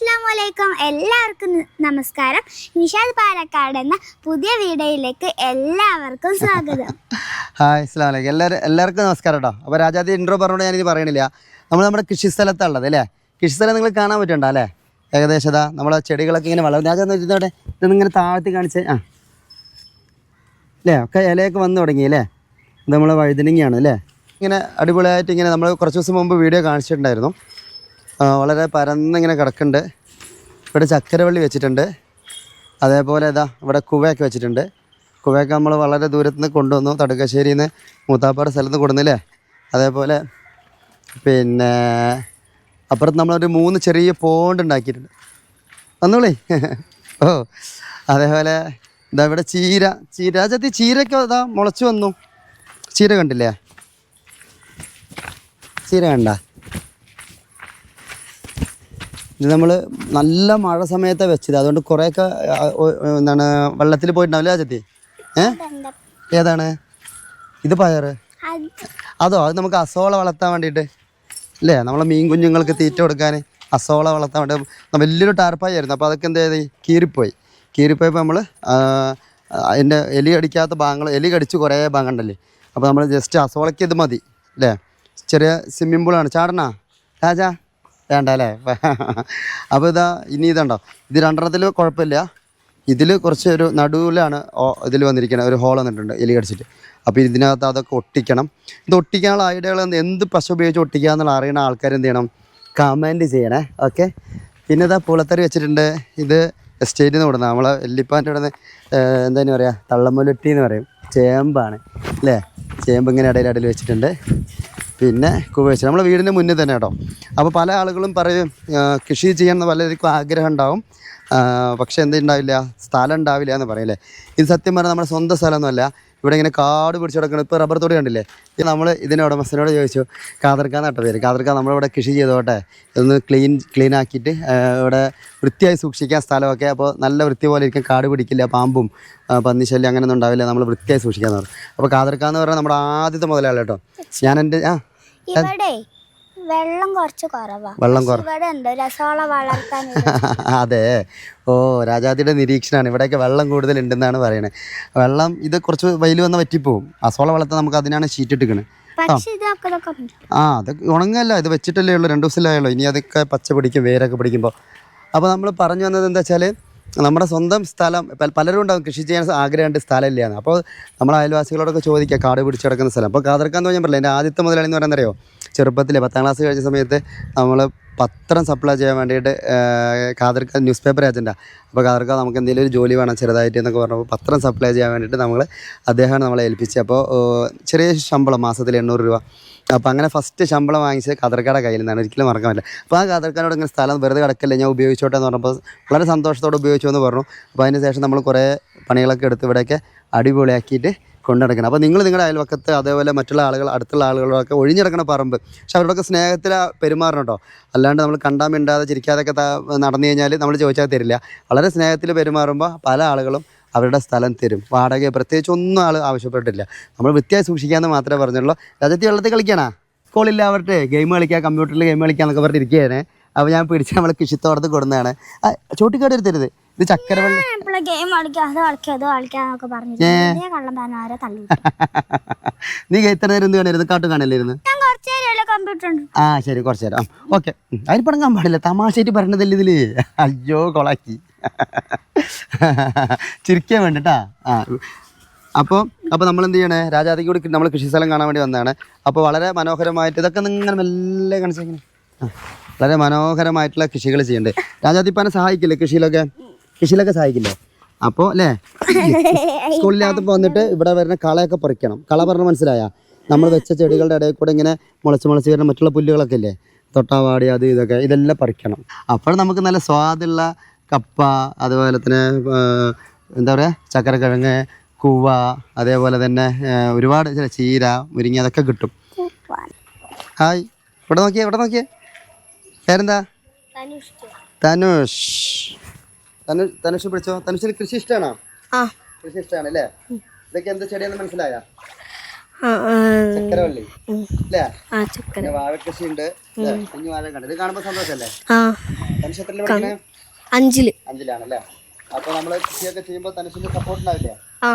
അസ്സാം വലൈക്കും എല്ലാവർക്കും നമസ്കാരം. നിഷാദ് പാലക്കാട് എന്ന പുതിയ വീഡിയോയിലേക്ക് എല്ലാവർക്കും സ്വാഗതം. ഹായ് അസ്സാം വലൈക്കും എല്ലാവരും എല്ലാവർക്കും നമസ്കാരം കേട്ടോ അപ്പോൾ രാജാതി ഇൻട്രോ പറഞ്ഞുകൊണ്ട് ഞാനിത് പറയണില്ല. നമ്മൾ നമ്മുടെ കൃഷി ഉള്ളത് അല്ലേ? കൃഷി സ്ഥലം നിങ്ങൾ കാണാൻ പറ്റുന്നുണ്ടോ അല്ലേ? ഏകദേശം ഇതാ നമ്മളെ ചെടികളൊക്കെ ഇങ്ങനെ വളർന്നു രാജാന്ന് വെച്ചിട്ടോടെ ഇതൊന്നിങ്ങനെ താഴ്ത്തി കാണിച്ച് ആ. അല്ലേ? ഒക്കെ ഇലയൊക്കെ വന്നു തുടങ്ങി അല്ലേ? ഇത് നമ്മളെ വഴുതനങ്ങയാണ് അല്ലേ? ഇങ്ങനെ അടിപൊളിയായിട്ട് ഇങ്ങനെ നമ്മൾ കുറച്ച് ദിവസം മുമ്പ് വീഡിയോ കാണിച്ചിട്ടുണ്ടായിരുന്നു. വളരെ പരന്നിങ്ങനെ കിടക്കുന്നുണ്ട്. ഇവിടെ ചക്കരവള്ളി വെച്ചിട്ടുണ്ട്. അതേപോലെ ഇതാ ഇവിടെ കുവയൊക്കെ വെച്ചിട്ടുണ്ട്. കുവയൊക്കെ നമ്മൾ വളരെ ദൂരത്ത് നിന്ന് കൊണ്ടുവന്നു. തടുക്കശ്ശേരിയിൽ നിന്ന് മൂത്താപ്പാട് സ്ഥലത്ത് കൊടുന്നില്ലേ? അതേപോലെ പിന്നെ അപ്പുറത്ത് നമ്മളൊരു മൂന്ന് ചെറിയ പോണ്ട് ഉണ്ടാക്കിയിട്ടുണ്ട്. വന്നോളേ. ഓ അതേപോലെ ഇതാ ഇവിടെ ചീര ചീര ചത്തി ചീരയ്ക്ക് ഇതാ മുളച്ചു വന്നു. ചീര കണ്ടില്ലേ? ചീര കണ്ട? ഇത് നമ്മൾ നല്ല മഴ സമയത്ത് വെച്ചത്. അതുകൊണ്ട് കുറേയൊക്കെ എന്താണ് വെള്ളത്തിൽ പോയിട്ടുണ്ടാവില്ല ചേച്ചി ഏ? ഏതാണ്? ഇത് പയറ്? അതോ? അത് നമുക്ക് അസോള വളർത്താൻ വേണ്ടിയിട്ട്. അല്ലേ നമ്മളെ മീൻ കുഞ്ഞുങ്ങൾക്ക് തീറ്റ കൊടുക്കാൻ അസോള വളർത്താൻ വേണ്ടി. വലിയൊരു ടാർപ്പായി ആയിരുന്നു. അപ്പോൾ അതൊക്കെ എന്ത് ചെയ്ത്? കീറിപ്പോയി. കീറിപ്പോയപ്പോൾ നമ്മൾ അതിന്റെ എലി കടിക്കാത്ത ഭാഗങ്ങൾ എലി കടിച്ച് കുറേ ഭാഗം ഉണ്ടല്ലേ? അപ്പോൾ നമ്മൾ ജസ്റ്റ് അസോളയ്ക്ക് ഇത് മതി. അല്ലേ ചെറിയ സ്വിമ്മിംഗ് പൂളാണ്. ചാടണ? രാജാ? വേണ്ട അല്ലേ അപ്പോൾ ഇതാ ഇനി ഇതുണ്ടോ? ഇത് രണ്ടെണ്ണത്തിൽ കുഴപ്പമില്ല. ഇതിൽ കുറച്ച് ഒരു നടുവിലാണ് ഇതിൽ വന്നിരിക്കുന്നത് ഒരു ഹോൾ വന്നിട്ടുണ്ട് എലി കടിച്ചിട്ട്. അപ്പോൾ ഇതിനകത്ത് അതൊക്കെ ഒട്ടിക്കണം. ഇത് ഒട്ടിക്കാനുള്ള ഐഡിയകൾ എന്ത് പശ ഉപയോഗിച്ച് ഒട്ടിക്കുക എന്നുള്ള അറിയുന്ന ആൾക്കാർ എന്ത് ചെയ്യണം? കമന്റ് ചെയ്യണേ. ഓക്കെ പിന്നെ ഇതാ പുളത്തറി വെച്ചിട്ടുണ്ട്. ഇത് എസ്റ്റേറ്റിൽ നിന്ന് കൊടുക്കുന്നത് നമ്മളെ എല്ലിപ്പാന്റെ ഇവിടെ നിന്ന് എന്താ പറയുക തള്ളമുലട്ടി എന്ന് പറയും. ചേമ്പാണ്. അല്ലേ? ചേമ്പ് ഇങ്ങനെ ഇടയിൽ ഇടയിൽ വെച്ചിട്ടുണ്ട്. പിന്നെ കുവച്ച് നമ്മളെ വീടിന്റെ മുന്നിൽ തന്നെ കേട്ടോ. അപ്പോൾ പല ആളുകളും പറയും കൃഷി ചെയ്യണമെന്ന് പലർക്കും ആഗ്രഹം ഉണ്ടാവും. പക്ഷേ എന്ത് എന്തുണ്ടാവില്ല സ്ഥലം ഉണ്ടാവില്ല എന്ന് പറയില്ലേ ഇത് സത്യം പറഞ്ഞാൽ നമ്മുടെ സ്വന്തം സ്ഥലമൊന്നുമല്ല. ഇവിടെ ഇങ്ങനെ കാട് പിടിച്ച് കിടക്കണം ഇപ്പോൾ റബ്ബർ തോടി കണ്ടില്ലേ? ഇത് നമ്മൾ ഇതിന്റെ ഉടമസ്ഥനോട് ചോദിച്ചു കാതർക്കാന്ന് കേട്ടോ പേര്? കാതർക്ക നമ്മളിവിടെ കൃഷി ചെയ്തോട്ടെ? ഇതൊന്ന് ക്ലീൻ ക്ലീൻ ആക്കിയിട്ട് ഇവിടെ വൃത്തിയായി സൂക്ഷിക്കാൻ സ്ഥലമൊക്കെ. അപ്പോൾ നല്ല വൃത്തി പോലെ ഇരിക്കും. കാട് പിടിക്കില്ല പാമ്പും പന്നിശല്യം അങ്ങനെയൊന്നും ഉണ്ടാവില്ല. നമ്മൾ വൃത്തിയായി സൂക്ഷിക്കാന്ന് പറഞ്ഞു. അപ്പോൾ കാതർക്കാന്ന് പറഞ്ഞാൽ നമ്മുടെ ആദ്യത്തെ മുതലാളി കേട്ടോ. ഞാൻ എന്റെ ആ ഇവിടെ വെള്ളം കുറച്ച് കുറവാ. വെള്ളം അതെ. ഓ രാജാതിയുടെ നിരീക്ഷണമാണ് ഇവിടെയൊക്കെ വെള്ളം കൂടുതൽ ഉണ്ടെന്നാണ് പറയുന്നത് വെള്ളം ഇത് കുറച്ച് വെയിൽ വന്ന് പറ്റിപ്പോവും അസോള വളർത്താൻ നമുക്ക് അതിനാണ് ഷീറ്റ് ഇട്ടിക്കണത് ഇതൊക്കെ ആ അത് ഉണങ്ങല്ല. ഇത് വെച്ചിട്ടല്ലേ ഉള്ളൂ. രണ്ട് ദിവസമല്ലേ ഉള്ളൂ ഇനി അതൊക്കെ പച്ച പിടിക്കും വേരൊക്കെ പിടിക്കുമ്പോൾ അപ്പോൾ നമ്മൾ പറഞ്ഞു വന്നത് എന്താ വെച്ചാൽ നമ്മുടെ സ്വന്തം സ്ഥലം പലരും ഉണ്ടാവും കൃഷി ചെയ്യാൻ ആഗ്രഹമുണ്ട് സ്ഥലമില്ലാന്ന്. അപ്പോൾ നമ്മൾ അയൽവാസികളോടൊക്കെ ചോദിക്കുക കാട് പിടിച്ച് കിടക്കുന്ന സ്ഥലം. അപ്പോൾ കാതർക്കാന്ന് ഞാൻ പറഞ്ഞില്ല എന്റെ ആദ്യത്തെ മുതലാളി എന്ന് പറയുന്നത് അറിയോ? ചെറുപ്പത്തിൽ പത്താം ക്ലാസ് കഴിഞ്ഞ സമയത്ത് നമ്മൾ പത്രം സപ്ലൈ ചെയ്യാൻ വേണ്ടിയിട്ട് കാതർക്ക ന്യൂസ് പേപ്പർ ഏജന്റാണ് അപ്പോൾ കാതർക്ക നമുക്ക് എന്തെങ്കിലും ഒരു ജോലി വേണം ചെറുതായിട്ട് എന്നൊക്കെ പറഞ്ഞപ്പോൾ പത്രം സപ്ലൈ ചെയ്യാൻ വേണ്ടിയിട്ട് നമ്മൾ അദ്ദേഹമാണ് നമ്മളെ ഏൽപ്പിച്ചത്. അപ്പോൾ ചെറിയ ശമ്പളം മാസത്തിൽ എണ്ണൂറ് രൂപ. അപ്പോൾ അങ്ങനെ ഫസ്റ്റ് ശമ്പളം വാങ്ങിച്ചത് കതർക്കാടെ കയ്യിൽ നിന്നാണ്. ഒരിക്കലും മറക്കാൻ പറ്റില്ല. അപ്പോൾ ആ കതർക്കാനോട് ഇങ്ങനെ സ്ഥലം വെറുതെ കിടക്കല്ലേ ഞാൻ ഉപയോഗിച്ചോട്ടെ എന്ന് പറഞ്ഞപ്പോൾ വളരെ സന്തോഷത്തോടെ ഉപയോഗിച്ചു എന്ന് പറഞ്ഞു. അപ്പോൾ അതിന് ശേഷം നമ്മൾ കുറേ പണികളൊക്കെ എടുത്ത് ഇവിടെയൊക്കെ അടിപൊളിയാക്കിയിട്ട് കൊണ്ടു നടക്കണം അപ്പോൾ നിങ്ങൾ നിങ്ങളുടെ അയൽവക്കത്ത് അതേപോലെ മറ്റുള്ള ആളുകൾ അടുത്തുള്ള ആളുകളൊക്കെ ഒഴിഞ്ഞിടക്കണ പറമ്പ്. പക്ഷെ അവരോടൊക്കെ സ്നേഹത്തിൽ പെരുമാറണം കേട്ടോ അല്ലാണ്ട് നമ്മൾ കണ്ടാൽ മിണ്ടാതെ ചിരിക്കാതൊക്കെ നടന്നു കഴിഞ്ഞാൽ നമ്മൾ ചോദിച്ചാൽ തരില്ല. വളരെ സ്നേഹത്തിൽ പെരുമാറുമ്പോൾ പല ആളുകളും അവരുടെ സ്ഥലം തരും. വാടക പ്രത്യേകിച്ച് ഒന്നും ആൾ ആവശ്യപ്പെട്ടില്ല നമ്മൾ വൃത്തിയായി സൂക്ഷിക്കാമെന്ന് മാത്രമേ പറഞ്ഞുള്ളൂ. രാജ്യത്ത് വെള്ളത്തിൽ കളിക്കണാ സ്കൂളില്ല അവരുടെ ഗെയിം കളിക്കുക കമ്പ്യൂട്ടറിൽ ഗെയിം കളിക്കുക എന്നൊക്കെ പറഞ്ഞിട്ട് ഇരിക്കുകയാണ് അപ്പോൾ ഞാൻ പിടിച്ച് നമ്മൾ കൃഷിത്തോടത്ത് കൊടുന്നതാണ്. ചോട്ടിക്കാട് എടുത്തരുത് ഇത് ചക്കരവെള്ളം ഗെയിം കളിക്കാം? അത് കളിക്കാം കള്ളം തള്ളി നീ എത്ര നേരം എന്ത് കാട്ടു കാണലായിരുന്നു ആ ശരി കുറച്ചു നേരം. ഓക്കെ അതിന് പടങ്ങാൻ പാടില്ല. തമാശയായിട്ട് പറഞ്ഞതല്ലേ ഇതിൽ? അയ്യോ കൊളാക്കി. ചിരിക്കാൻ വേണ്ടിട്ടാ. ആ. അപ്പോൾ അപ്പോൾ നമ്മൾ എന്ത് ചെയ്യണേ? രാജാതിക്ക് കൂടി നമ്മൾ കൃഷിസ്ഥലം കാണാൻ വേണ്ടി വന്നതാണ്. അപ്പോൾ വളരെ മനോഹരമായിട്ട് ഇതൊക്കെ നിങ്ങൾ മെല്ലെ കാണിച്ചേങ്ങനെ വളരെ മനോഹരമായിട്ടുള്ള കൃഷികൾ ചെയ്യണ്ടേ. രാജാതിപ്പാനെ സഹായിക്കില്ലേ കൃഷിയിലൊക്കെ? കൃഷിയിലൊക്കെ സഹായിക്കില്ലേ? അപ്പോൾ അല്ലേ? സ്കൂളിനകത്ത് വന്നിട്ട് ഇവിടെ വരുന്ന കളയൊക്കെ പറിക്കണം. കള പറഞ്ഞ മനസ്സിലായ? നമ്മൾ വെച്ച ചെടികളുടെ ഇടയിൽ കൂടെ ഇങ്ങനെ മുളച്ച് മുളച്ച് വരുന്ന മറ്റുള്ള പുല്ലുകളൊക്കെ ഇല്ലേ? തൊട്ടാവാടി അത് ഇതൊക്കെ ഇതെല്ലാം പറിക്കണം. അപ്പോൾ നമുക്ക് നല്ല സ്വാദുള്ള കപ്പ അതുപോലെ തന്നെ എന്താ പറയുക ചക്കരക്കിഴങ്ങ് കൂവ അതേപോലെ തന്നെ ഒരുപാട് ചില ചീര മുരിങ്ങ അതൊക്കെ കിട്ടും. ഹായ്. ഇവിടെ നോക്കിയേ ഇവിടെ നോക്കിയേ. പേരെന്താ? തനുഷ്. തനു തനുഷ് പിടിച്ചോ? തനുഷിന് കൃഷി ഇഷ്ടമാണോ കൃഷി ഇഷ്ടമാണ് അല്ലേ? ഇതൊക്കെ എന്ത് ചെടിയാണെന്ന് മനസ്സിലായ? ചക്കരവള്ളി. അല്ലേ? വാഴ കൃഷി ഉണ്ട് കുഞ്ഞു വാഴ കണ്ട്. ഇത് കാണുമ്പോൾ സന്തോഷമല്ലേ? ആ. തനുഷ് എത്രയിൽ പഠിക്കണേ? അഞ്ചിൽ. അഞ്ചിലാണല്ലേ? അപ്പൊ നമ്മൾ കൃഷിയൊക്കെ ചെയ്യുമ്പോൾ തനുഷിന്റെ സപ്പോർട്ട് ഉണ്ടാവില്ലേ? ആ.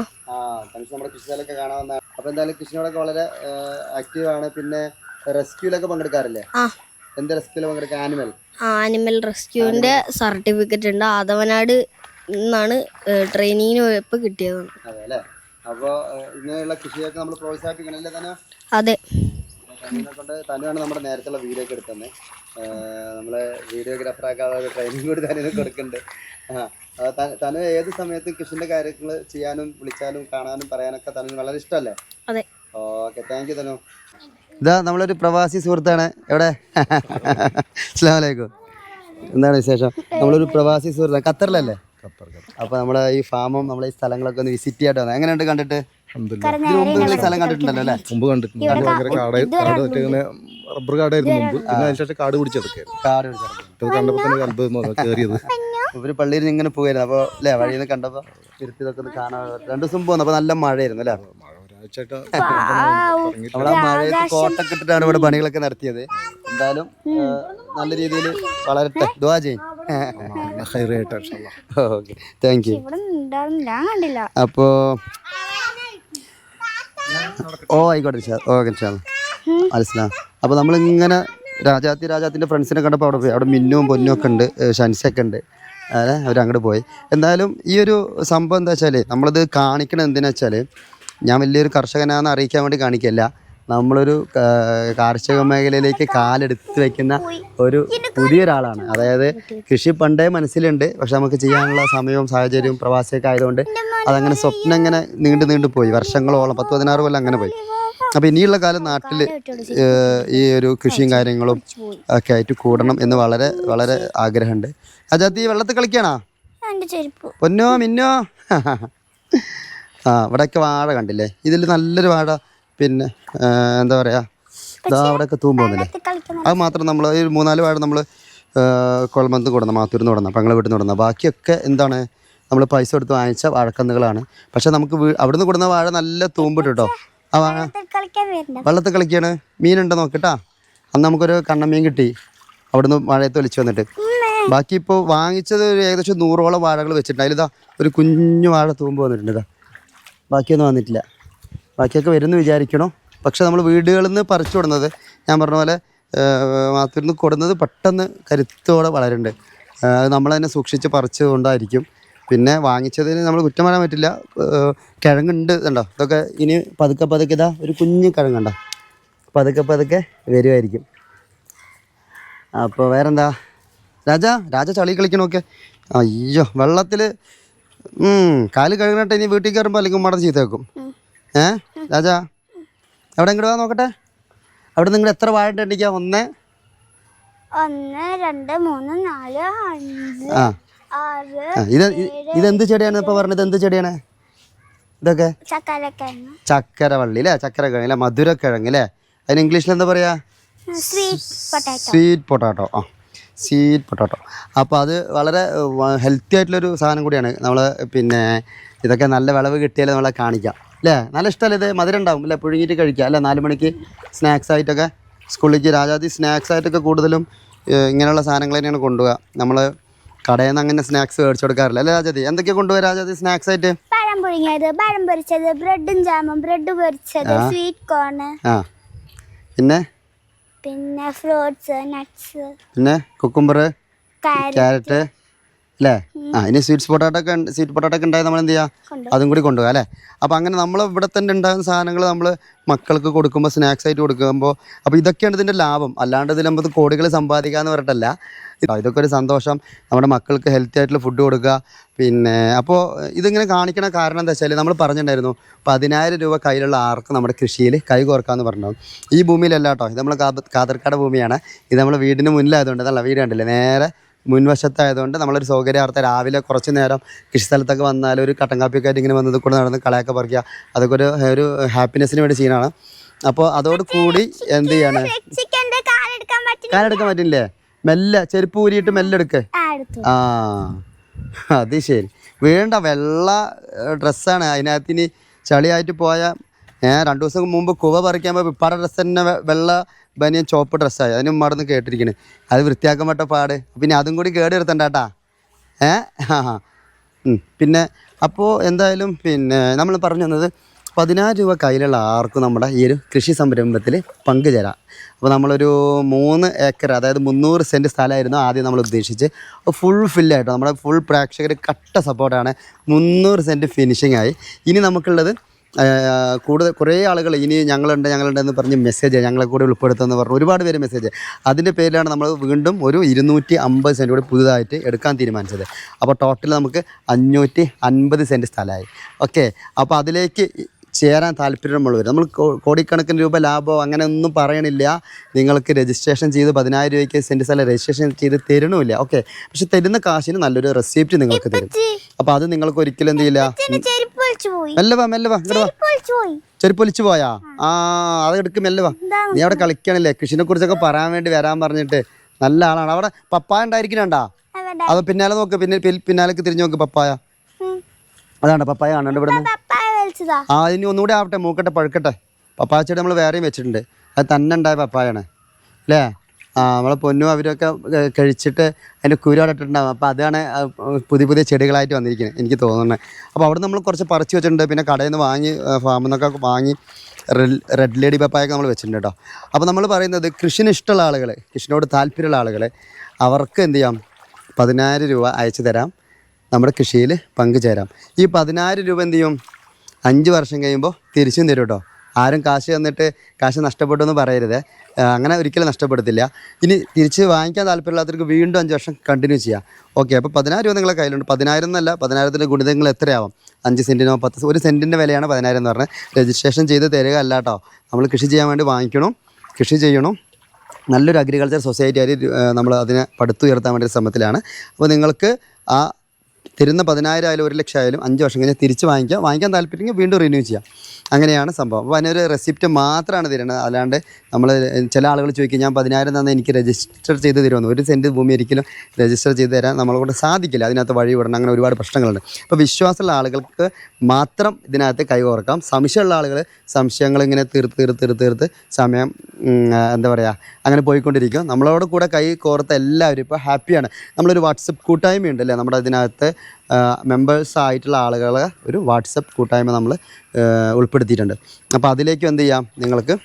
തനുഷ് നമ്മുടെ കൃഷിസ്ഥലൊക്കെ കാണാൻ വന്ന അപ്പൊ എന്തായാലും കൃഷിനോടൊക്കെ വളരെ ആക്റ്റീവ് ആണ്. പിന്നെ റെസ്ക്യൂലൊക്കെ പങ്കെടുക്കാറില്ലേ? എന്ത് റെസ്ക്യൂൽ പങ്കെടുക്കുക ആനിമൽ ആനിമൽ റെസ്ക്യൂവിന്റെ സർട്ടിഫിക്കറ്റ് ഉണ്ട്. ആദവനാട് നിന്നാണ് ട്രെയിനിങ്ങിന് പോയപ്പോൾ കിട്ടിയത് അതെ അല്ലേ അപ്പോൾ ഇങ്ങനെയുള്ള കൃഷിയൊക്കെ നമ്മൾ പ്രോത്സാഹിപ്പിക്കണം അല്ലേ തന്നെ അതെ. കൊണ്ട് തനുവാണ് നമ്മുടെ നേരത്തുള്ള വീഡിയോ ഒക്കെ എടുത്തത് നമ്മളെ വീഡിയോഗ്രാഫർ ആക്കാതെ ട്രെയിനിങ് കൂടി തനുവിന് കൊടുക്കുന്നുണ്ട്. ആ, ഏത് സമയത്തും കൃഷിന്റെ കാര്യങ്ങൾ ചെയ്യാനും വിളിച്ചാലും കാണാനും പറയാനൊക്കെ തന്നെ വളരെ ഇഷ്ടമല്ലേ? Okay thank you Tanu. ഇതാ നമ്മളൊരു പ്രവാസി സുഹൃത്താണ്. എവിടെ? അസ്ലാമലൈക്കും എന്താണ് വിശേഷം? നമ്മളൊരു പ്രവാസി സുഹൃത്താണ്. ഖത്തറിലല്ലേ? അപ്പൊ നമ്മളെ ഈ ഫാമും നമ്മളെ ഈ സ്ഥലങ്ങളൊക്കെ ഒന്ന് വിസിറ്റ് ചെയ്യാട്ട്. വന്നത് എങ്ങനെയുണ്ട് കണ്ടിട്ട്? സ്ഥലം കണ്ടിട്ടുണ്ടല്ലോ അല്ലേ? മുമ്പ് കണ്ടിട്ടുണ്ട്. റബ്ബർ കാടായിരുന്നു മുമ്പ് പിന്നെ അതിനുശേഷം കാട് കാട് കണ്ടപ്പോൾ തന്നെ അത്ഭുതം കയറിയത് ഇവർ പള്ളിയിൽ നിന്ന് ഇങ്ങനെ പോയായിരുന്നു അപ്പൊ അല്ലേ വഴിയിൽ നിന്ന് കണ്ടപ്പോ തിരുത്തി ഒന്ന് കാണാൻ രണ്ടു ദിവസം പോകുന്നു അപ്പൊ നല്ല മഴയായിരുന്നു അല്ലേ? മഴ ഒരാഴ്ചയായിട്ട് നമ്മൾ ആ മഴയത്ത് കോട്ടൊക്കെ ഇട്ടിട്ടാണ് ഇവിടെ പണികളൊക്കെ നടത്തിയത്. എന്തായാലും നല്ല രീതിയിൽ വളരട്ടെ. ദുവാ ചെയ്യും. ഹൈറായിട്ട് ഓക്കെ. Thank you. അപ്പോ ഓ ആയിക്കോട്ടെ സാർ ഓക്കെ മനസ്സിലാവും അപ്പോൾ നമ്മളിങ്ങനെ രാജാത്തി രാജാത്തിന്റെ ഫ്രണ്ട്സിനെ കണ്ടപ്പോൾ അവിടെ പോയി. അവിടെ മിന്നും പൊന്നും ഒക്കെ ഉണ്ട് ഷൻസൊക്കെ ഉണ്ട്. അവർ അങ്ങോട്ട് പോയി. എന്തായാലും ഈ ഒരു സംഭവം എന്താ വെച്ചാൽ നമ്മളിത് കാണിക്കണം എന്തിനാ വെച്ചാൽ ഞാൻ വലിയൊരു കർഷകനാണെന്ന് അറിയിക്കാൻ വേണ്ടി കാണിക്കല്ല. നമ്മളൊരു കാർഷിക മേഖലയിലേക്ക് കാലെടുത്ത് വെക്കുന്ന ഒരു പുതിയൊരാളാണ്. അതായത് കൃഷി പണ്ടേ മനസ്സിലുണ്ട്. പക്ഷെ നമുക്ക് ചെയ്യാനുള്ള സമയവും സാഹചര്യവും പ്രവാസിയൊക്കെ ആയതുകൊണ്ട് അതങ്ങനെ സ്വപ്നം ഇങ്ങനെ നീണ്ടു നീണ്ടു പോയി. വർഷങ്ങളോളം പത്ത് പതിനാറ് കൊല്ലം അങ്ങനെ പോയി. അപ്പോൾ ഇനിയുള്ള കാലം നാട്ടിൽ ഈ ഒരു കൃഷിയും കാര്യങ്ങളും ഒക്കെ ആയിട്ട് കൂടണം എന്ന് വളരെ വളരെ ആഗ്രഹമുണ്ട്. അജാത്തി ഈ വെള്ളത്തിൽ കളിക്കണോ? പൊന്നോ മിന്നോ? ആ ഇവിടെയൊക്കെ വാഴ കണ്ടില്ലേ? ഇതിൽ നല്ലൊരു വാഴ പിന്നെ എന്താ പറയാ ഇതാ അവിടെയൊക്കെ തൂമ്പ് പോകുന്നില്ലേ വെള്ളത്തിൽ കളിക്കുന്ന അത് മാത്രം നമ്മൾ ഈ മൂന്നാൽ വാഴ നമ്മൾ കുളമ്പന്ത് കൊടുന്ന മാത്തൂരിൽ നിന്ന് കൊടുന്ന പങ്ങളെ വീട്ടിൽ നിന്ന് കൊടുന്ന ബാക്കിയൊക്കെ എന്താണ് നമ്മൾ പൈസ കൊടുത്ത് വാങ്ങിച്ച വാഴക്കന്നുകളാണ്. പക്ഷെ നമുക്ക് അവിടുന്ന് കൊടുന്ന വാഴ നല്ല തൂമ്പിട്ട് കേട്ടോ ആ വാഴ വെള്ളത്തിൽ കളിക്കാണ്. മീനുണ്ടോ നോക്കിട്ടാ അന്ന് നമുക്കൊരു കണ്ണമീൻ കിട്ടി. അവിടുന്ന് മഴയത്ത് വലിച്ചു വന്നിട്ട്. ബാക്കി ഇപ്പോൾ വാങ്ങിച്ചത് ഏകദേശം നൂറോളം വാഴകൾ വെച്ചിട്ടുണ്ട്. അതിലിതാ ഒരു കുഞ്ഞു വാഴ തൂമ്പ് വന്നിട്ടുണ്ട് ഇതാ ബാക്കിയൊന്നും വന്നിട്ടില്ല. ബാക്കിയൊക്കെ വരുമെന്ന് വിചാരിക്കണം. പക്ഷെ നമ്മൾ വീടുകളിൽ നിന്ന് പറിച്ചു വിടുന്നത് ഞാൻ പറഞ്ഞ പോലെ മാത്തൂരിൽ നിന്ന് കൊടുന്നത് പെട്ടെന്ന് കരുത്തോടെ വളരുന്നുണ്ട് അത് നമ്മൾ തന്നെ സൂക്ഷിച്ച് പറിച്ചത് കൊണ്ടായിരിക്കും. പിന്നെ വാങ്ങിച്ചതിന് നമ്മൾ കുറ്റം പറയാൻ പറ്റില്ല. കിഴങ്ങുണ്ട് കണ്ടോ? ഇതൊക്കെ ഇനി പതുക്കെ പതുക്കെ ഇതാ ഒരു കുഞ്ഞു കിഴങ്ങുണ്ടോ? പതുക്കെ പതുക്കെ വരുമായിരിക്കും അപ്പോൾ വേറെന്താ? രാജ രാജ ചളി കളിക്കണമൊക്കെ അയ്യോ വെള്ളത്തിൽ കാൽ കഴുകണട്ടെ ഇനി വീട്ടിൽ കയറുമ്പോൾ അല്ലെങ്കിൽ ഉമ്മയുടെ ചീത്ത വെക്കും ഏ രാജാ എവിടെ ഇങ്ങോട്ട് വാ നോക്കട്ടെ. അവിടെ നിങ്ങൾ എത്ര വാഴ എണ്ണിക്കാ? ഒന്ന്. ഒന്ന് രണ്ട് മൂന്ന് നാല് അഞ്ച് ആറ് ഇത് ഇതെന്ത് ചെടിയാണ്? ഇപ്പൊ പറഞ്ഞത് എന്ത് ചെടിയാണ്? ഇതൊക്കെ? ചക്കരവള്ളി അല്ലേ ചക്കരക്കിഴങ്ങ് അല്ലേ മധുരക്കിഴങ്ങ് അല്ലേ അതിന് ഇംഗ്ലീഷിൽ എന്താ പറയാ? സ്വീറ്റ് പൊട്ടാട്ടോ സ്വീറ്റ് പൊട്ടാറ്റോ ആ. Sweet potato. അപ്പോൾ അത് വളരെ ഹെൽത്തി ആയിട്ടുള്ളൊരു സാധനം കൂടിയാണ്. നമ്മൾ പിന്നെ ഇതൊക്കെ നല്ല വിളവ് കിട്ടിയാൽ നമ്മളെ കാണിക്കാം. അല്ലേ? നല്ല ഇഷ്ടമല്ലേ ഇത്? മധുരം ഉണ്ടാവും അല്ലേ? പുഴുങ്ങിയിട്ട് കഴിക്കാം അല്ലേ? നാല് മണിക്ക് സ്നാക്സ് ആയിട്ടൊക്കെ സ്കൂളിലേക്ക് രാജാതി സ്നാക്സ് ആയിട്ടൊക്കെ കൂടുതലും ഇങ്ങനെയുള്ള സാധനങ്ങൾ തന്നെയാണ് കൊണ്ടുപോകുക നമ്മൾ കടയിൽ നിന്ന് അങ്ങനെ സ്നാക്സ് മേടിച്ചു കൊടുക്കാറില്ല അല്ലേ രാജാതി? എന്തൊക്കെയാണ് കൊണ്ടുപോകുക രാജാതി സ്നാക്സ് ആയിട്ട്? പഴം പുഴുങ്ങിയത് പഴം പൊരിച്ചത് ബ്രെഡും ജാമും ബ്രെഡ് പൊരിച്ചത് സ്വീറ്റ് കോൺ ആ. പിന്നെ? പിന്നെ ഫ്രൂട്ട്സ് നട്ട്സ് പിന്നെ കുക്കുംബർ കാരറ്റ് ക്യാരറ്റ് അല്ലേ ആ ഇനി സ്വീറ്റ്സ് പൊട്ടാറ്റോ ഒക്കെ സ്വീറ്റ് പൊട്ടാറ്റോ ഒക്കെ ഉണ്ടായാൽ നമ്മൾ എന്ത് ചെയ്യുക അതും കൂടി കൊണ്ടുപോകാം അല്ലേ? അപ്പോൾ അങ്ങനെ നമ്മൾ ഇവിടെ തന്നെ ഉണ്ടാകുന്ന സാധനങ്ങൾ നമ്മൾ മക്കൾക്ക് കൊടുക്കുമ്പോൾ സ്നാക്സ് ആയിട്ട് കൊടുക്കുമ്പോൾ അപ്പോൾ ഇതൊക്കെയാണ് ഇതിന്റെ ലാഭം. അല്ലാണ്ട് ഇതിൽ നമുക്ക് കോടികൾ സമ്പാദിക്കാമെന്ന് പറഞ്ഞിട്ടല്ല. ഇതൊക്കെ ഒരു സന്തോഷം. നമ്മുടെ മക്കൾക്ക് ഹെൽത്തി ആയിട്ടുള്ള ഫുഡ് കൊടുക്കുക. പിന്നെ അപ്പോൾ ഇതിങ്ങനെ കാണിക്കണ കാരണം എന്താ വെച്ചാൽ നമ്മൾ പറഞ്ഞിട്ടുണ്ടായിരുന്നു പതിനായിരം രൂപ കയ്യിലുള്ള ആർക്ക് നമ്മുടെ കൃഷിയിൽ കൈ കോർക്കാമെന്ന് പറഞ്ഞു ഈ ഭൂമിയിലല്ല കേട്ടോ ഇത് നമ്മൾ കാതർക്കാട് ഭൂമിയാണ്. ഇത് നമ്മൾ വീടിന് മുന്നിലായതുകൊണ്ട് അതല്ല വീട് കണ്ടില്ലേ നേരെ മുൻവശത്തായതുകൊണ്ട് നമ്മളൊരു സൗകര്യാർത്ഥം രാവിലെ കുറച്ച് നേരം കൃഷി സ്ഥലത്തൊക്കെ വന്നാൽ ഒരു കട്ടൻ കാപ്പിയൊക്കെ ആയിട്ട് ഇങ്ങനെ വന്നത് കൂടെ നടന്ന് കളയൊക്കെ പറിക്കുക. അതൊക്കെ ഒരു ഒരു ഹാപ്പിനെസ്സിന് വേണ്ടി സീനാണ് അപ്പോൾ അതോട് കൂടി എന്ത് ചെയ്യാണ്? കാലെടുക്കാൻ പറ്റില്ലേ? മെല്ലെ ചെരുപ്പ് ഊരിയിട്ട് മെല്ലെ എടുക്കേ ആ അത് ശരി. വേണ്ട വെള്ള ഡ്രസ്സാണ്. അതിനകത്ത് ഇനി ചളിയായിട്ട് പോയാൽ ഏഹ് രണ്ടു ദിവസം മുമ്പ് കുവ പറിക്കാൻ പോയി ഇപ്പാടെ ഡ്രസ്സ് തന്നെ വെള്ള ബനിയൻ ചോപ്പ് ഡ്രസ്സായി. അതിന് ഉമ്മടന്ന് കേട്ടിരിക്കണേ. അത് വൃത്തിയാക്കാൻ പറ്റ പാട്. പിന്നെ അതും കൂടി കേട് വരുത്തണ്ടാട്ടാ. ഏഹ് ആ. പിന്നെ അപ്പോൾ എന്തായാലും പിന്നെ നമ്മൾ പറഞ്ഞു വന്നത് പതിനായിരം രൂപ കയ്യിലുള്ള ആർക്കും നമ്മുടെ ഈ ഒരു കൃഷി സംരംഭത്തിൽ പങ്കുചേരാം. അപ്പോൾ നമ്മളൊരു മൂന്ന് ഏക്കർ അതായത് മുന്നൂറ് സെന്റ് സ്ഥലമായിരുന്നു ആദ്യം നമ്മൾ ഉദ്ദേശിച്ച് ഫുൾ ഫില്ലായിട്ട് നമ്മുടെ ഫുൾ പ്രേക്ഷകർ കട്ട സപ്പോർട്ടാണ് മുന്നൂറ് സെന്റ് ഫിനിഷിംഗ് ആയി. ഇനി നമുക്കുള്ളത് കൂടുതൽ കുറേ ആളുകൾ ഇനി ഞങ്ങളുണ്ട് ഞങ്ങളുണ്ട് എന്ന് പറഞ്ഞ് മെസ്സേജ് ഞങ്ങളെ കൂടെ ഉൾപ്പെടുത്തുമെന്ന് പറഞ്ഞു ഒരുപാട് പേര് മെസ്സേജ് അതിന്റെ പേരിലാണ് നമ്മൾ വീണ്ടും ഒരു ഇരുന്നൂറ്റി അമ്പത് സെന്റ് കൂടി പുതുതായിട്ട് എടുക്കാൻ തീരുമാനിച്ചത്. അപ്പോൾ ടോട്ടൽ നമുക്ക് അഞ്ഞൂറ്റി അൻപത് സെന്റ് സ്ഥലമായി. ഓക്കെ അപ്പോൾ അതിലേക്ക് ചേരാൻ താല്പര്യമുള്ളവർ. നമ്മൾ കോടിക്കണക്കിന് രൂപ ലാഭമോ അങ്ങനെ ഒന്നും പറയണില്ല. നിങ്ങൾക്ക് രജിസ്ട്രേഷൻ ചെയ്ത് പതിനായിരം രൂപയ്ക്ക് സെന്റ് സ്ഥലം രജിസ്ട്രേഷൻ ചെയ്ത് തരണമില്ല ഓക്കെ. പക്ഷെ തരുന്ന കാശിന് നല്ലൊരു റെസിപ്റ്റ് നിങ്ങൾക്ക് തരും. അപ്പോൾ അത് നിങ്ങൾക്ക് ഒരിക്കലും എന്ത് ചെയ്യില്ല? മെല്ലവാ മെല്ലവാ മെല്ലെ വാ മെല്ലെ വാ ഇങ്ങട് വാ. ചെരുപ്പ് ഒളിച്ചു പോയി? ആ. അത് എടുക്കും മെല്ലെ വാ. നീ അവിടെ കളിക്കണല്ലേ? കൃഷിനെ കുറിച്ചൊക്കെ പറയാൻ വേണ്ടി വരാൻ പറഞ്ഞിട്ട് നല്ല ആളാണ്. അവിടെ പപ്പായ ഉണ്ടായിരിക്കണണ്ടാ അത് പിന്നാലെ നോക്ക് പിന്നെ പിന്നാലേക്ക് തിരിഞ്ഞു നോക്ക് പപ്പായ. അതാണ് പപ്പായ കാണണ്ട ഇവിടെ ആ ഇനി ഒന്നുകൂടി ആവട്ടെ മൂക്കട്ടെ പഴുക്കട്ടെ. പപ്പായ നമ്മൾ വേറെയും വെച്ചിട്ടുണ്ട്. അത് തന്നെ ഉണ്ടായ പപ്പായാണ്. അല്ലേ? ആ നമ്മളെ പൊന്നും അവരൊക്കെ കഴിച്ചിട്ട് അതിന്റെ കുരുവിടെ ഇട്ടിട്ടുണ്ടാകും അപ്പോൾ അതാണ് പുതിയ പുതിയ ചെടികളായിട്ട് വന്നിരിക്കുന്നത് എനിക്ക് തോന്നുന്നത്. അപ്പോൾ അവിടെ നമ്മൾ കുറച്ച് പറിച്ച് വെച്ചിട്ടുണ്ട്. പിന്നെ കടയിൽ നിന്ന് വാങ്ങി ഫാമിൽ നിന്നൊക്കെ വാങ്ങി റെഡ് ലേഡി പപ്പായൊക്കെ നമ്മൾ വെച്ചിട്ടുണ്ട് കേട്ടോ. അപ്പോൾ നമ്മൾ പറയുന്നത് കൃഷിന് ഇഷ്ടമുള്ള ആളുകൾ കൃഷിനോട് താല്പര്യമുള്ള ആളുകൾ അവർക്ക് എന്ത് ചെയ്യാം? പതിനായിരം രൂപ അയച്ചു തരാം. നമ്മുടെ കൃഷിയിൽ പങ്കുചേരാം. ഈ പതിനായിരം രൂപ എന്ത് ചെയ്യും? അഞ്ച് വർഷം കഴിയുമ്പോൾ തിരിച്ചും തരും കേട്ടോ ആരും കാശ് തന്നിട്ട് കാശ് നഷ്ടപ്പെട്ടു എന്ന് പറയരുത് അങ്ങനെ ഒരിക്കലും നഷ്ടപ്പെടുത്തില്ല. ഇനി തിരിച്ച് വാങ്ങിക്കാൻ താല്പര്യമില്ലാത്തവർക്ക് വീണ്ടും അഞ്ച് വർഷം കണ്ടിന്യൂ ചെയ്യാം. ഓക്കെ അപ്പോൾ പതിനായിരം രൂപ നിങ്ങളെ കയ്യിലുണ്ട്. പതിനായിരം എന്നല്ല പതിനായിരത്തിന്റെ ഗുണിതങ്ങൾ എത്രയാവും? അഞ്ച് സെന്റിനോ പത്ത് ഒരു സെന്റിന്റെ വിലയാണ് പതിനായിരം എന്ന് പറഞ്ഞാൽ രജിസ്ട്രേഷൻ ചെയ്ത് തരിക അല്ല കേട്ടോ നമ്മൾ കൃഷി ചെയ്യാൻ വേണ്ടി വാങ്ങിക്കണം കൃഷി ചെയ്യണം. നല്ലൊരു അഗ്രികൾച്ചർ സൊസൈറ്റി ആയി നമ്മൾ അതിനെ പടുത്തുയർത്താൻ വേണ്ടി ശ്രമത്തിലാണ്. അപ്പോൾ നിങ്ങൾക്ക് ആ തരുന്ന പതിനായിരം ആയാലും ഒരു ലക്ഷം ആയാലും അഞ്ച് വർഷം കഴിഞ്ഞാൽ തിരിച്ച് വാങ്ങിക്കാം. വാങ്ങിക്കാൻ താല്പര്യമെങ്കിൽ വീണ്ടും റിന്യൂ ചെയ്യാം. അങ്ങനെയാണ് സംഭവം. അപ്പോൾ അതിനൊരു റെസിപ്റ്റ് മാത്രമാണ് തരുന്നത്. അല്ലാണ്ട് നമ്മൾ ചില ആളുകൾ ചോദിക്കും ഞാൻ പതിനായിരം തന്നെ എനിക്ക് രജിസ്റ്റർ ചെയ്ത് തരുമെന്ന്. ഒരു സെന്റ് ഭൂമി ഒരിക്കലും രജിസ്റ്റർ ചെയ്ത് തരാൻ നമ്മളോട് സാധിക്കില്ല. അതിനകത്ത് വഴി വിടണം അങ്ങനെ ഒരുപാട് പ്രശ്നങ്ങളുണ്ട്. അപ്പോൾ വിശ്വാസമുള്ള ആളുകൾക്ക് മാത്രം ഇതിനകത്ത് കൈകോർക്കാം സംശയമുള്ള ആളുകൾ സംശയങ്ങൾ ഇങ്ങനെ തീർത്ത് തീർത്ത് തീർത്ത് തീർത്ത് സമയം എന്താ പറയുക അങ്ങനെ പോയിക്കൊണ്ടിരിക്കും. നമ്മളോട് കൂടെ കൈ കോർത്ത എല്ലാവരും ഇപ്പോൾ ഹാപ്പിയാണ്. നമ്മളൊരു വാട്സപ്പ് കൂട്ടായ്മ അല്ലേ നമ്മുടെ ഇതിനകത്ത് മെമ്പേഴ്സ് ആയിട്ടുള്ള ആളുകളെ ഒരു വാട്സപ്പ് കൂട്ടായ്മ നമ്മൾ ഉൾപ്പെടുത്തിയിട്ടുണ്ട്. അപ്പോൾ അതിലേക്ക് എന്ത് ചെയ്യാം നിങ്ങൾക്ക്?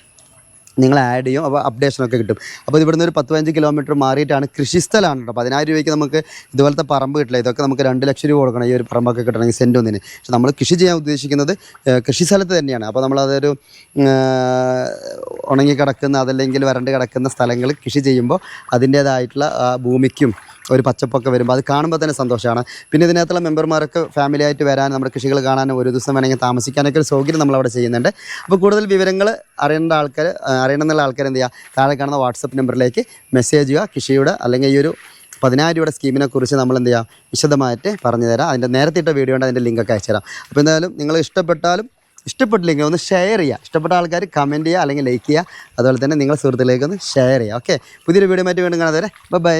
നിങ്ങൾ ആഡ് ചെയ്യും അപ്പോൾ അപ്ഡേഷനൊക്കെ കിട്ടും. അപ്പോൾ ഇവിടുന്ന് ഒരു പത്ത് പതിനഞ്ച് കിലോമീറ്റർ മാറിയിട്ടാണ് കൃഷിസ്ഥലമാണ് കേട്ടോ. പതിനായിരം രൂപയ്ക്ക് നമുക്ക് ഇതുപോലത്തെ പറമ്പ് കിട്ടില്ല. ഇതൊക്കെ നമുക്ക് രണ്ട് ലക്ഷം രൂപ കൊടുക്കണം ഈ ഒരു പറമ്പൊക്കെ കിട്ടണമെങ്കിൽ സെന്റ് ഒന്നിന്. പക്ഷെ നമ്മൾ കൃഷി ചെയ്യാൻ ഉദ്ദേശിക്കുന്നത് കൃഷിസ്ഥലത്ത് കൃഷി സ്ഥലത്ത് തന്നെയാണ് അപ്പോൾ നമ്മളതൊരു ഉണങ്ങി കിടക്കുന്ന അതല്ലെങ്കിൽ വരണ്ട് കിടക്കുന്ന സ്ഥലങ്ങൾ കൃഷി ചെയ്യുമ്പോൾ അതിന്റേതായിട്ടുള്ള ഭൂമിക്കും ഒരു പച്ചപ്പൊക്കെ വരുമ്പോൾ അത് കാണുമ്പോൾ തന്നെ സന്തോഷമാണ്. പിന്നെ ഇതിനകത്തുള്ള മെമ്പർമാർക്ക് ഫാമിലി ആയിട്ട് വരാൻ നമ്മുടെ കൃഷികൾ കാണാനും ഒരു ദിവസം വേണമെങ്കിൽ താമസിക്കാനൊക്കെ ഒരു സൗകര്യം നമ്മളവിടെ ചെയ്യുന്നുണ്ട്. അപ്പോൾ കൂടുതൽ വിവരങ്ങൾ അറിയേണ്ട ആൾക്കാർ അറിയണമെന്നുള്ള ആൾക്കാർ എന്ത് ചെയ്യുക? താഴെ കാണുന്ന വാട്സപ്പ് നമ്പറിലേക്ക് മെസ്സേജ് ചെയ്യുക. കൃഷിയുടെ അല്ലെങ്കിൽ ഈ ഒരു പതിനായിരം രൂപയുടെ സ്കീമിനെ കുറിച്ച് നമ്മൾ എന്ത് ചെയ്യാം വിശദമായിട്ട് പറഞ്ഞു തരാം. അതിന്റെ നേരത്തെ ഇട്ട വീഡിയോ ഉണ്ട് അതിന്റെ ലിങ്കൊക്കെ അയച്ചു തരാം അപ്പോൾ എന്തായാലും നിങ്ങൾ ഇഷ്ടപ്പെട്ടാലും ഇഷ്ടപ്പെട്ടില്ലെങ്കിൽ ഒന്ന് ഷെയർ ചെയ്യുക. ഇഷ്ടപ്പെട്ട ആൾക്കാർ കമന്റ് ചെയ്യുക അല്ലെങ്കിൽ ലൈക്ക് ചെയ്യുക. അതുപോലെ തന്നെ നിങ്ങളുടെ സുഹൃത്തുക്കളിലേക്ക് ഒന്ന് ഷെയർ ചെയ്യുക. ഓക്കെ പുതിയൊരു വീഡിയോ മാറ്റി വീണ്ടും കാണാതെ ബൈ